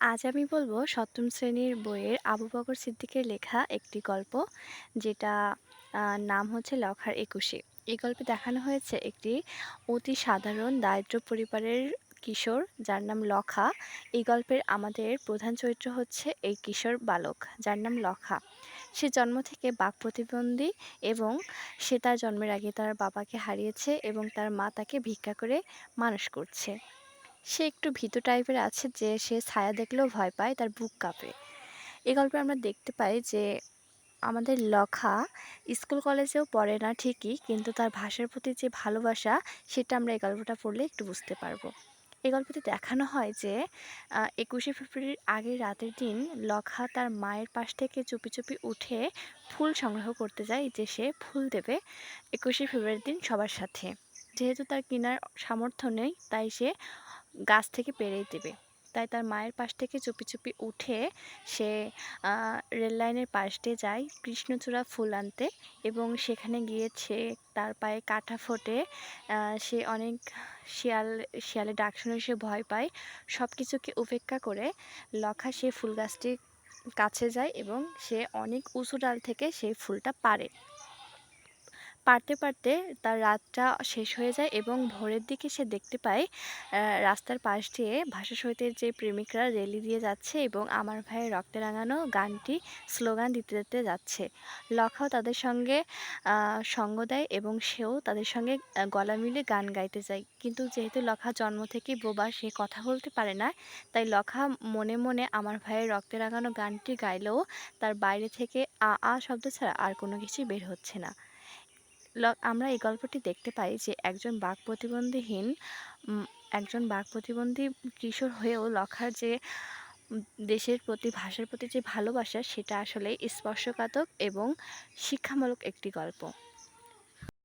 আজ আমি বলব সপ্তম শ্রেণির বইয়ের আবু বকর সিদ্দিকের লেখা একটি গল্প, যেটা নাম হচ্ছে লখার একুশে। এই গল্পে দেখানো হয়েছে একটি অতি সাধারণ দারিদ্র পরিবারের কিশোর যার নাম লখা। এই গল্পের আমাদের প্রধান চরিত্র হচ্ছে এই কিশোর বালক, যার নাম লখা। সে জন্ম থেকে বাক প্রতিবন্ধী এবং সে তার জন্মের আগে তার বাবাকে হারিয়েছে এবং তার মা তাকে ভিক্ষা করে মানুষ করছে। সে একটু ভীতু টাইপের আছে যে সে ছায়া দেখলেও ভয় পায়, তার বুক কাঁপে। এই গল্পে আমরা দেখতে পাই যে আমাদের লখা স্কুল কলেজেও পড়ে না ঠিকই, কিন্তু তার ভাষার প্রতি যে ভালোবাসা, সেটা আমরা এই গল্পটা পড়লে একটু বুঝতে পারব। এই গল্পতে দেখানো হয় যে একুশে ফেব্রুয়ারির আগের রাতের দিন লখা তার মায়ের পাশ থেকে চুপি চুপি উঠে ফুল সংগ্রহ করতে যায় যে সে ফুল দেবে একুশে ফেব্রুয়ারির দিন সবার সাথে। যেহেতু তার কেনার সামর্থ্য নেই, তাই সে গাছ থেকে পেরেই দেবে। তাই তার মায়ের পাশ থেকে চুপি চুপি উঠে সে রেল লাইনের পাশ দিয়ে যায় কৃষ্ণচূড়া ফুল আনতে এবং সেখানে গিয়েছে তার পায়ে কাঁটা ফোটে। সে অনেক শিয়াল শিয়ালে ডাক শুনে সে ভয় পায়। সব কিছুকে উপেক্ষা করে লখা সে ফুল গাছটির কাছে যায় এবং সে অনেক উঁচু ডাল থেকে সেই ফুলটা পাড়ে পারতে পারতে তার রাতটা শেষ হয়ে যায় এবং ভোরের দিকে সে দেখতে পায় রাস্তার পাশ দিয়ে ভাষা সহিতের যে প্রেমিকরা রেলি দিয়ে যাচ্ছে এবং আমার ভাইয়ের রক্তে রাঙানো গানটি স্লোগান দিতে দিতে যাচ্ছে। লখাও তাদের সঙ্গে সঙ্গ দেয় এবং সেও তাদের সঙ্গে গলা মিলে গান গাইতে যায়। কিন্তু যেহেতু লখা জন্ম থেকেই বোবা, সে কথা বলতে পারে না, তাই লখা মনে মনে আমার ভাইয়ের রক্তে রাঙানো গানটি গাইলেও তার বাইরে থেকে আ আ শব্দ ছাড়া আর কোনো কিছুই বের হচ্ছে না। আমরা এই গল্পটি দেখতে পাই যে একজন বাঘ প্রতিবন্ধীহীন একজন বাঘ প্রতিবন্ধী কিশোর হয়েও লখার যে দেশের প্রতি, ভাষার প্রতি যে ভালোবাসা, সেটা আসলে স্পর্শকাতক এবং শিক্ষামূলক একটি গল্প।